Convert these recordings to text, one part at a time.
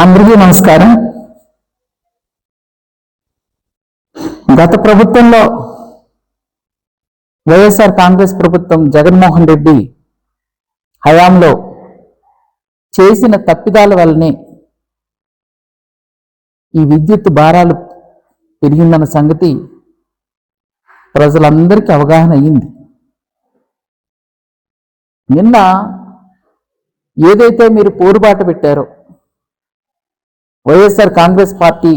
అందరికీ నమస్కారం. గత ప్రభుత్వంలో వైఎస్ఆర్ కాంగ్రెస్ ప్రభుత్వం జగన్మోహన్ రెడ్డి హయాంలో చేసిన తప్పిదాల వల్లనే ఈ విద్యుత్ భారాలు పెరిగిందన్న సంగతి ప్రజలందరికీ అవగాహన అయ్యింది. నిన్న ఏదైతే మీరు పోరుబాట పెట్టారో వైఎస్ఆర్ కాంగ్రెస్ పార్టీ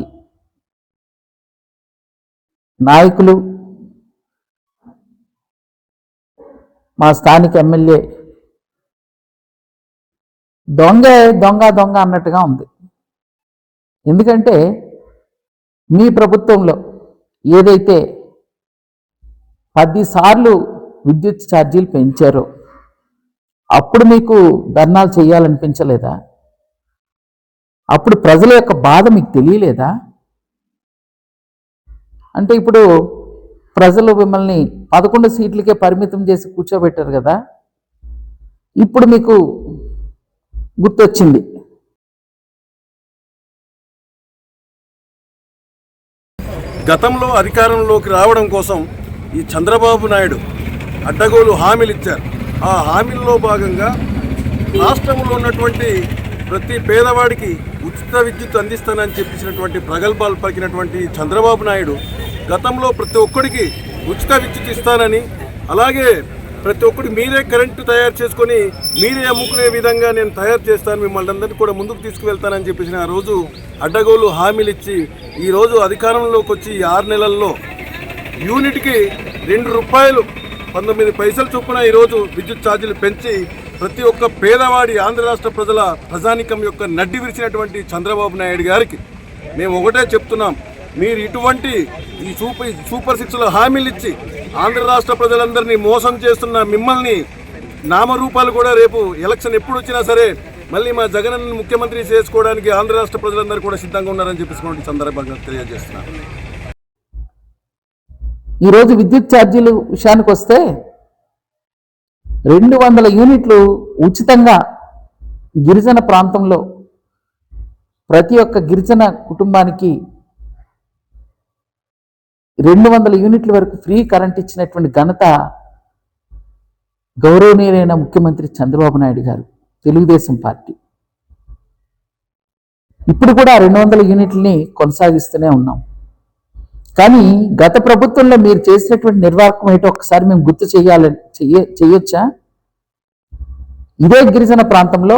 నాయకులు మా స్థానిక ఎమ్మెల్యే దొంగ దొంగ దొంగ అన్నట్టుగా ఉంది. ఎందుకంటే మీ ప్రభుత్వంలో ఏదైతే పదిసార్లు విద్యుత్ ఛార్జీలు పెంచారో అప్పుడు మీకు ధర్నాలు చేయాలనిపించలేదా? అప్పుడు ప్రజల యొక్క బాధ మీకు తెలియలేదా? అంటే ఇప్పుడు ప్రజలు మిమ్మల్ని పదకొండు సీట్లకే పరిమితం చేసి కూర్చోబెట్టారు కదా? ఇప్పుడు మీకు గుర్తొచ్చింది. గతంలో అధికారంలోకి రావడం కోసం ఈ చంద్రబాబు నాయుడు అడ్డగోలు హామీలు ఇచ్చారు. ఆ హామీల్లో భాగంగా రాష్ట్రంలో ఉన్నటువంటి ప్రతి పేదవాడికి ఉచిత విద్యుత్ అందిస్తానని చెప్పించినటువంటి ప్రగల్భాలు పలికినటువంటి చంద్రబాబు నాయుడు గతంలో ప్రతి ఒక్కడికి ఉచిత విద్యుత్ ఇస్తానని అలాగే ప్రతి ఒక్కరు మీరే కరెంటు తయారు చేసుకొని మీరే అమ్ముకునే విధంగా నేను తయారు చేస్తాను మిమ్మల్ని అందరినీ కూడా ముందుకు తీసుకువెళ్తానని చెప్పేసి ఆ రోజు అడ్డగోలు హామీలు ఇచ్చి ఈరోజు అధికారంలోకి వచ్చి ఈ ఆరు నెలల్లో యూనిట్కి రెండు రూపాయలు పంతొమ్మిది పైసలు చొప్పున ఈరోజు విద్యుత్ ఛార్జీలు పెంచి ప్రతి ఒక్క పేదవాడి ఆంధ్ర రాష్ట్ర ప్రజల ప్రజానికం యొక్క నడ్డి విరిచినటువంటి చంద్రబాబు నాయుడు గారికి మేము ఒకటే చెప్తున్నాం. మీరు ఇటువంటి ఈ సూపర్ సూపర్ సిక్స్లో హామీలు ఇచ్చి ఆంధ్ర రాష్ట్ర ప్రజలందరినీ మోసం చేస్తున్న మిమ్మల్ని నామరూపాలు కూడా రేపు ఎలక్షన్ ఎప్పుడు వచ్చినా సరే మళ్ళీ మా జగన్ ముఖ్యమంత్రి చేసుకోవడానికి ఆంధ్ర రాష్ట్ర ప్రజలందరూ కూడా సిద్ధంగా ఉన్నారని చెప్పేసి సందర్భంగా తెలియజేస్తున్నారు ఈరోజు విద్యుత్ ఛార్జీలు విషయానికి వస్తే రెండు వందల యూనిట్లు ఉచితంగా గిరిజన ప్రాంతంలో ప్రతి ఒక్క గిరిజన కుటుంబానికి రెండు వందల యూనిట్ల వరకు ఫ్రీ కరెంట్ ఇచ్చినటువంటి ఘనత గౌరవనీయులైన ముఖ్యమంత్రి చంద్రబాబు నాయుడు గారు తెలుగుదేశం పార్టీ. ఇప్పుడు కూడా రెండు వందల యూనిట్లని కొనసాగిస్తూనే ఉన్నాం. కానీ గత ప్రభుత్వంలో మీరు చేసినటువంటి నిర్వాహకం ఏంటో ఒకసారి మేము గుర్తు చేయాలని చెయ్య చెయ్యొచ్చా? ఇదే గిరిజన ప్రాంతంలో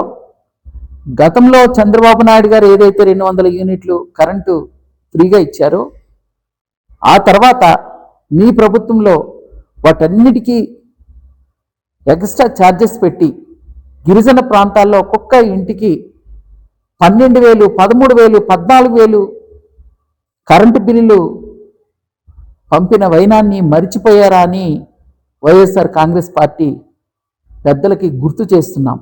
గతంలో చంద్రబాబు నాయుడు గారు ఏదైతే రెండు వందల యూనిట్లు కరెంటు ఫ్రీగా ఇచ్చారో ఆ తర్వాత మీ ప్రభుత్వంలో వాటన్నిటికీ ఎక్స్ట్రా ఛార్జెస్ పెట్టి గిరిజన ప్రాంతాల్లో ఒక్కొక్క ఇంటికి పన్నెండు వేలు పదమూడు వేలు పద్నాలుగు వేలు కరెంటు బిల్లులు పంపిన వైనాన్ని మరిచిపోయారా అని వైఎస్ఆర్ కాంగ్రెస్ పార్టీ పెద్దలకి గుర్తు చేస్తున్నాం.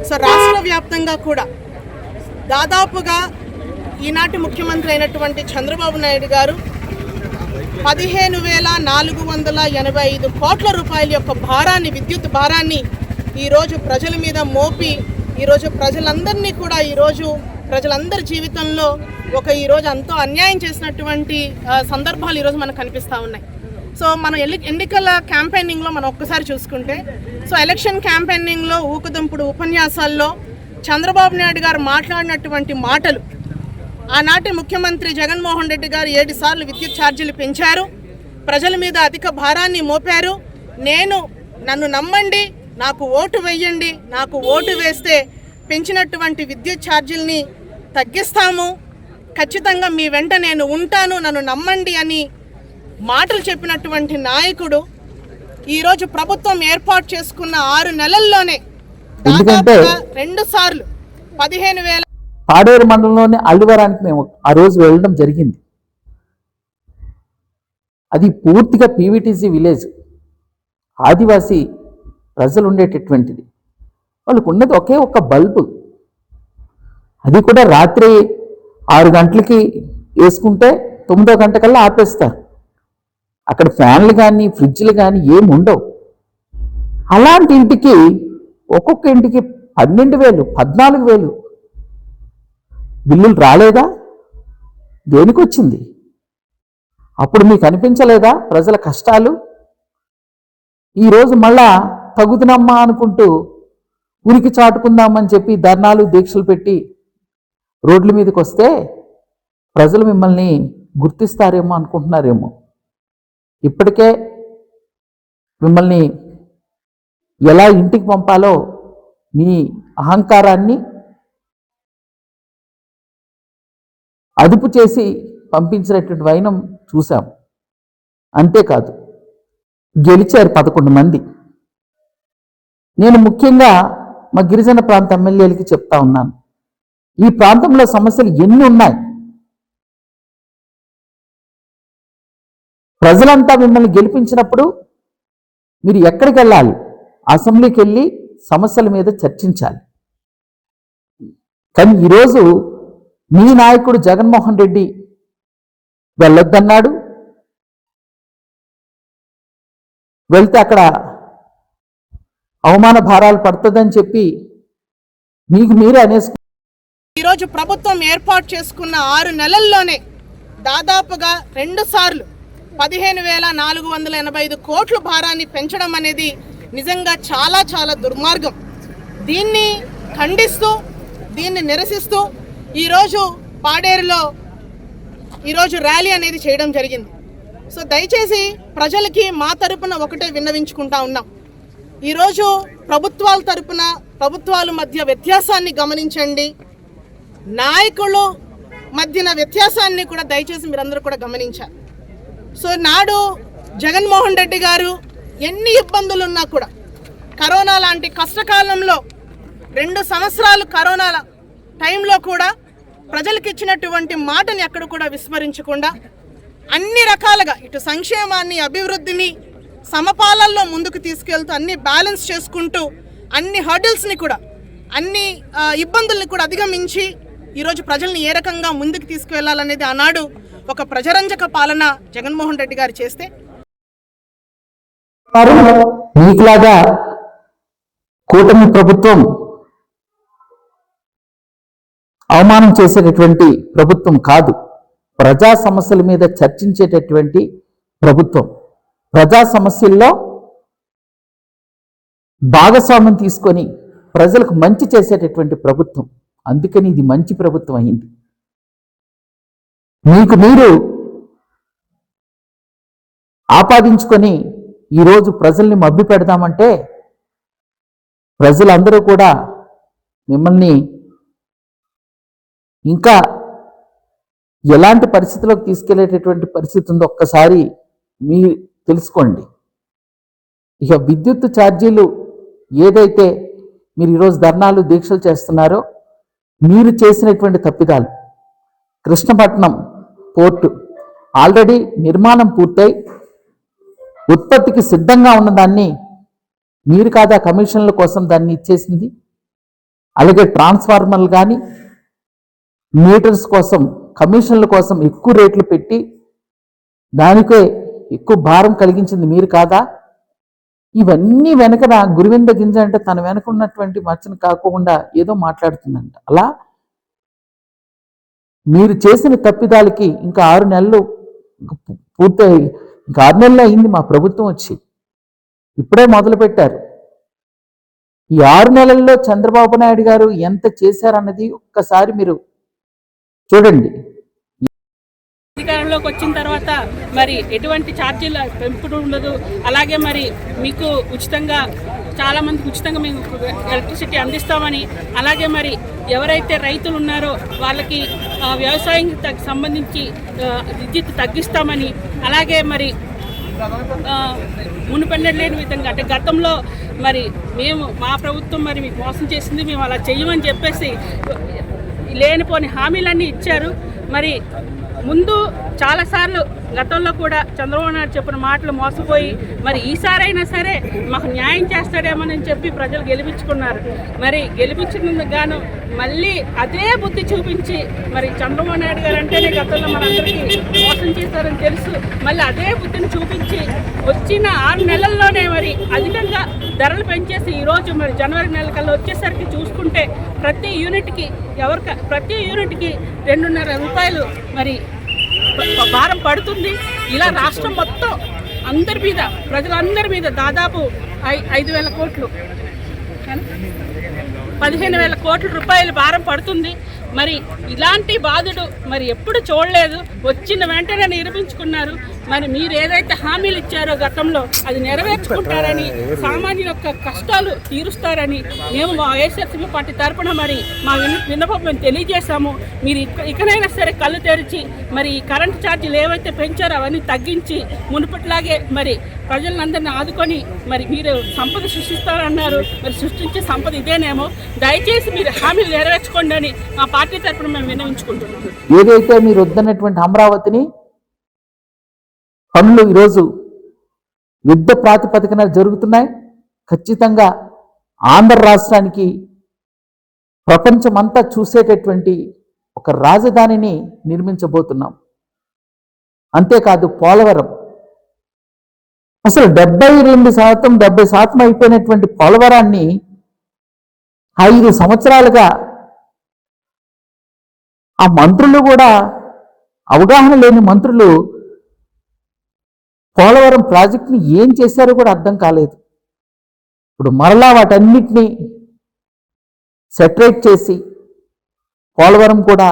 సో రాష్ట్ర వ్యాప్తంగా కూడా దాదాపుగా ఈనాటి ముఖ్యమంత్రి అయినటువంటి చంద్రబాబు నాయుడు గారు పదిహేను వేల నాలుగు వందల ఎనభై ఐదు కోట్ల రూపాయల యొక్క భారాన్ని విద్యుత్ భారాన్ని ఈరోజు ప్రజల మీద మోపి ఈరోజు ప్రజలందరినీ కూడా ఈరోజు ప్రజలందరి జీవితంలో ఒక ఈరోజు ఎంతో అన్యాయం చేసినటువంటి సందర్భాలు ఈరోజు మనకు కనిపిస్తూ ఉన్నాయి. సో మనం ఎల్లి ఎన్నికల క్యాంపెయినింగ్లో మనం ఒక్కసారి చూసుకుంటే సో ఎలక్షన్ క్యాంపెయినింగ్లో ఊకదుంపుడు ఉపన్యాసాల్లో చంద్రబాబు నాయుడు గారు మాట్లాడినటువంటి మాటలు ఆనాటి ముఖ్యమంత్రి జగన్మోహన్ రెడ్డి గారు ఏడు సార్లు విద్యుత్ ఛార్జీలు పెంచారు ప్రజల మీద అధిక భారాన్ని మోపారు నేను నన్ను నమ్మండి నాకు ఓటు వేయండి నాకు ఓటు వేస్తే పెంచినటువంటి విద్యుత్ ఛార్జీల్ని తగ్గిస్తాము. ఖచ్చితంగా మీ వెంట నేను ఉంటాను నన్ను నమ్మండి అని మాటలు చెప్పినటువంటి నాయకుడు ఈరోజు ప్రభుత్వం ఏర్పాటు చేసుకున్న ఆరు నెలల్లోనే దాదాపుగా రెండు సార్లు పదిహేను వేల పాడేరు మండలంలోని అల్లువరానికి మేము ఆ రోజు వెళ్ళడం జరిగింది. అది పూర్తిగా పీవీటీసీ విలేజ్. ఆదివాసీ ప్రజలు ఉండేటటువంటిది వాళ్ళకు ఉన్నది ఒకే ఒక బల్బు. అది కూడా రాత్రి ఆరు గంటలకి వేసుకుంటే తొమ్మిదో గంటకల్లా ఆపేస్తారు. అక్కడ ఫ్యాన్లు కానీ ఫ్రిడ్జ్లు కానీ ఏమి ఉండవు అలాంటి ఇంటికి ఒక్కొక్క ఇంటికి పన్నెండు వేలు పద్నాలుగు వేలు. బిల్లులు రాలేదా? దేనికి వచ్చింది అప్పుడు మీకు అనిపించలేదా ప్రజల కష్టాలు? ఈరోజు మళ్ళా తగుదనమ్మా అనుకుంటూ ఉనికి చాటుకుందామని చెప్పి ధర్నాలు దీక్షలు పెట్టి రోడ్ల మీదకి వస్తే ప్రజలు మిమ్మల్ని గుర్తిస్తారేమో అనుకుంటున్నారేమో. ఇప్పటికే మిమ్మల్ని ఎలా ఇంటికి పంపాలో మీ అహంకారాన్ని అదుపు చేసి పంపించినటువంటి వైనం చూశాం. అంతేకాదు గెలిచారు పదకొండు మంది. నేను ముఖ్యంగా మా గిరిజన ప్రాంత ఎమ్మెల్యేలకి చెప్తా ఉన్నాను. ఈ ప్రాంతంలో సమస్యలు ఎన్ని ఉన్నాయి? ప్రజలంతా మిమ్మల్ని గెలిపించినప్పుడు మీరు ఎక్కడికి వెళ్ళాలి? అసెంబ్లీకి వెళ్ళి సమస్యల మీద చర్చించాలి. కానీ ఈరోజు మీ నాయకుడు జగన్మోహన్ రెడ్డి వెళ్ళొద్దన్నాడు. వెళ్తే అక్కడ అవమాన భారాలు పడుతుందని చెప్పి మీకు మీరే అనేసుకు ఈరోజు ప్రభుత్వం ఏర్పాటు చేసుకున్న ఆరు నెలల్లోనే దాదాపుగా రెండు సార్లు పదిహేను వేల నాలుగు వందల ఎనభై ఐదు కోట్ల భారాన్ని పెంచడం అనేది నిజంగా చాలా చాలా దుర్మార్గం. దీన్ని ఖండిస్తూ దీన్ని నిరసిస్తూ ఈరోజు పాడేరులో ఈరోజు ర్యాలీ అనేది చేయడం జరిగింది. సో దయచేసి ప్రజలకి మా తరపున ఒకటే విన్నవించుకుంటా ఉన్నాం. ఈరోజు ప్రభుత్వాల తరపున ప్రభుత్వాల మధ్య వ్యత్యాసాన్ని గమనించండి. నాయకులు మధ్యన వ్యత్యాసాన్ని కూడా దయచేసి మీరందరూ కూడా గమనించారు సో నాడు జగన్మోహన్ రెడ్డి గారు ఎన్ని ఇబ్బందులు ఉన్నా కూడా కరోనా లాంటి కష్టకాలంలో రెండు సంవత్సరాలు కరోనా టైంలో కూడా ప్రజలకు ఇచ్చినటువంటి మాటని ఎక్కడ కూడా విస్మరించకుండా అన్ని రకాలుగా ఇటు సంక్షేమాన్ని అభివృద్ధిని సమపాలల్లో ముందుకు తీసుకెళ్తూ అన్ని బ్యాలెన్స్ చేసుకుంటూ అన్ని హర్డిల్స్ని కూడా అన్ని ఇబ్బందుల్ని కూడా అధిగమించి ఈరోజు ప్రజల్ని ఏ రకంగా ముందుకు తీసుకువెళ్ళాలనేది ఆనాడు ఒక ప్రజరంజక పాలన జగన్మోహన్ రెడ్డి గారు చేస్తే. మీకులాగా కూటమి ప్రభుత్వం అవమానం చేసేటటువంటి ప్రభుత్వం కాదు. ప్రజా సమస్యల మీద చర్చించేటటువంటి ప్రభుత్వం. ప్రజా సమస్యల్లో భాగస్వామ్యం తీసుకొని ప్రజలకు మంచి చేసేటటువంటి ప్రభుత్వం. అందుకని ఇది మంచి ప్రభుత్వం అయింది. మీకు మీరు ఆపాదించుకొని ఈరోజు ప్రజల్ని మబ్బి పెడదామంటే ప్రజలందరూ కూడా మిమ్మల్ని ఇంకా ఎలాంటి పరిస్థితిలోకి తీసుకెళ్ళేటటువంటి పరిస్థితి ఉందో ఒక్కసారి మీ తెలుసుకోండి. ఇక విద్యుత్ ఛార్జీలు ఏదైతే మీరు ఈరోజు ధర్నాలు దీక్షలు చేస్తున్నారో మీరు చేసినటువంటి తప్పిదాలు. కృష్ణపట్నం పోర్టు ఆల్రెడీ నిర్మాణం పూర్తయి ఉత్పత్తికి సిద్ధంగా ఉన్నదాన్ని మీరు కాదా కమిషన్ల కోసం దాన్ని ఇచ్చేసింది? అలాగే ట్రాన్స్ఫార్మర్లు కానీ మీటర్స్ కోసం కమిషన్ల కోసం ఎక్కువ రేట్లు పెట్టి దానికే ఎక్కువ భారం కలిగించింది మీరు కాదా? ఇవన్నీ వెనకన గురువింద గింజ అంటే తన వెనక ఉన్నటువంటి మచ్చను కాకుండా ఏదో మాట్లాడుతుందంట. అలా మీరు చేసిన తప్పిదాలకి ఇంకా ఆరు నెలలు పూర్తయి ఇంకా ఆరు నెలలు అయింది మా ప్రభుత్వం వచ్చి. ఇప్పుడే మొదలు పెట్టారు ఈ ఆరు నెలల్లో చంద్రబాబు నాయుడు గారు ఎంత చేశారన్నది ఒక్కసారి మీరు చూడండి. అధికారంలోకి వచ్చిన తర్వాత మరి ఎటువంటి ఛార్జీల పెంపుడు ఉండదు. అలాగే మరి మీకు ఉచితంగా చాలా మందికి ఉచితంగా మేము ఎలక్ట్రిసిటీ అందిస్తామని అలాగే మరి ఎవరైతే రైతులు ఉన్నారో వాళ్ళకి వ్యవసాయం సంబంధించి విద్యుత్ తగ్గిస్తామని అలాగే మరి మునుపెండలేని విధంగా అంటే గతంలో మరి మేము మా ప్రభుత్వం మరి మీకు మోసం చేసింది మేము అలా చెయ్యమని చెప్పేసి లేనిపోని హామీలన్నీ ఇచ్చారు. మరి ముందు చాలాసార్లు గతంలో కూడా చంద్రబాబు నాయుడు చెప్పిన మాటలు మోసపోయి మరి ఈసారైనా సరే మాకు న్యాయం చేస్తాడేమోనని చెప్పి ప్రజలు గెలిపించుకున్నారు. మరి గెలిపించినందుకు గాను మళ్ళీ అదే బుద్ధి చూపించి మరి చంద్రబాబు నాయుడు గారు అంటేనే గతంలో మనందరికీ మోసం చేశారని తెలుసు. మళ్ళీ అదే బుద్ధిని చూపించి వచ్చిన ఆరు నెలల్లోనే మరి అధికంగా ధరలు పెంచేసి ఈరోజు మరి జనవరి నెల కల్లా వచ్చేసరికి చూసుకుంటే ప్రతి యూనిట్కి ఎవరిక ప్రతి యూనిట్కి రెండున్నర రూపాయలు మరి భారం పడుతుంది. ఇలా రాష్ట్రం మొత్తం అందరి మీద ప్రజలందరి మీద దాదాపు ఐ ఐదు వేల కోట్లు. పదిహేను వేల కోట్ల రూపాయలు భారం పడుతుంది. మరి ఇలాంటి బాధుడు మరి ఎప్పుడు చూడలేదు. వచ్చిన వెంటనే నిరూపించుకున్నారు. మరి మీరు ఏదైతే హామీలు ఇచ్చారో గతంలో అది నెరవేర్చుకుంటారని సామాన్యుల యొక్క కష్టాలు తీరుస్తారని మేము మా వైఎస్ఆర్సీపీ పార్టీ తరపున మరి మా విన్న విన్నపం మేము తెలియజేశాము. మీరు ఇక ఇకనైనా సరే కళ్ళు తెరిచి మరి ఈ కరెంటు ఛార్జీలు ఏవైతే పెంచారో అవన్నీ తగ్గించి మునుపట్లాగే మరి ప్రజలందరినీ ఆదుకొని మరి మీరు సంపద సృష్టిస్తారన్నారు. మరి సృష్టించే సంపద ఇదేనేమో. దయచేసి మీరు హామీలు నెరవేర్చుకోండి అని మా పార్టీ తరపున మేము విన్నవించుకుంటున్నాం ఏదైతే మీరు వద్దన్నటువంటి అమరావతిని పనులు ఈరోజు యుద్ధ ప్రాతిపదికన జరుగుతున్నాయి. ఖచ్చితంగా ఆంధ్ర రాష్ట్రానికి ప్రపంచమంతా చూసేటటువంటి ఒక రాజధానిని నిర్మించబోతున్నాం. అంతేకాదు పోలవరం. అసలు డెబ్బై రెండు శాతం డెబ్బై శాతం అయిపోయినటువంటి పోలవరాన్ని ఐదు సంవత్సరాలుగా ఆ మంత్రులు కూడా అవగాహన లేని మంత్రులు పోలవరం ప్రాజెక్టుని ఏం చేశారో కూడా అర్థం కాలేదు. ఇప్పుడు మరలా వాటన్నిటినీ సెటరేట్ చేసి పోలవరం కూడా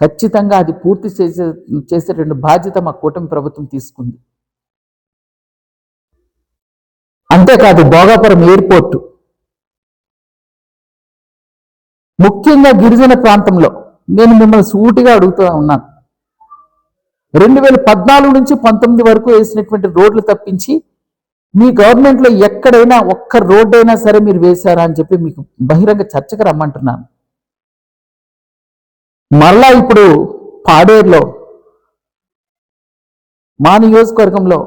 ఖచ్చితంగా అది పూర్తి చేసే చేసేటువంటి బాధ్యత మా కూటమి ప్రభుత్వం తీసుకుంది. అంతేకాదు భోగాపురం ఎయిర్పోర్టు. ముఖ్యంగా గిరిజన ప్రాంతంలో నేను మిమ్మల్ని సూటిగా అడుగుతూ ఉన్నాను. రెండు వేల పద్నాలుగు నుంచి పంతొమ్మిది వరకు వేసినటువంటి రోడ్లు తప్పించి మీ గవర్నమెంట్లో ఎక్కడైనా ఒక్క రోడ్డు అయినా సరే మీరు వేశారా అని చెప్పి మీకు బహిరంగ చర్చకు రమ్మంటున్నాను. మరలా ఇప్పుడు పాడేరులో మా నియోజకవర్గంలో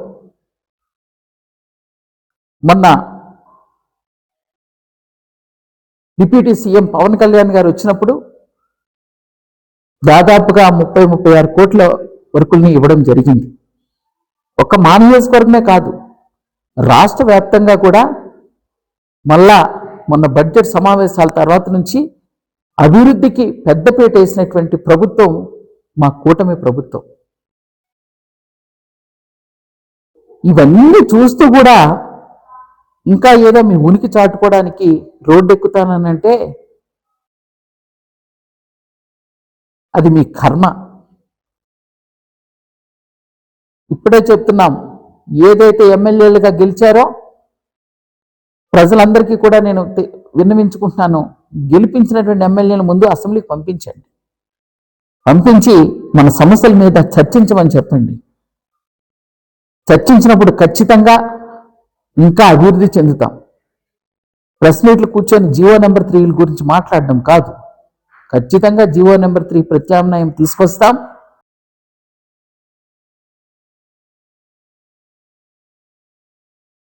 మొన్న డిప్యూటీ సీఎం పవన్ కళ్యాణ్ గారు వచ్చినప్పుడు దాదాపుగా ముప్పై ముప్పై ఆరు కోట్ల వర్కుల్ని ఇవ్వడం జరిగింది. ఒక్క మా నియోజకవర్గమే కాదు రాష్ట్ర వ్యాప్తంగా కూడా మళ్ళా మొన్న బడ్జెట్ సమావేశాల తర్వాత నుంచి అభివృద్ధికి పెద్దపీట వేసినటువంటి ప్రభుత్వం మా కూటమి ప్రభుత్వం. ఇవన్నీ చూస్తూ కూడా ఇంకా ఏదో మీ ఉనికి చాటుకోవడానికి రోడ్డు ఎక్కుతానంటే అది మీ కర్మ. ఇప్పుడే చెప్తున్నాం. ఏదైతే ఎమ్మెల్యేలుగా గెలిచారో ప్రజలందరికీ కూడా నేను విన్నవించుకుంటున్నాను. గెలిపించినటువంటి ఎమ్మెల్యేల ముందు అసెంబ్లీకి పంపించండి. పంపించి మన సమస్యల మీద చర్చించమని చెప్పండి. చర్చించినప్పుడు ఖచ్చితంగా ఇంకా అభివృద్ధి చెందుతాం. ప్రెస్ మీట్లు కూర్చొని జియో నెంబర్ త్రీల గురించి మాట్లాడడం కాదు. ఖచ్చితంగా జియో నెంబర్ త్రీ ప్రత్యామ్నాయం తీసుకొస్తాం.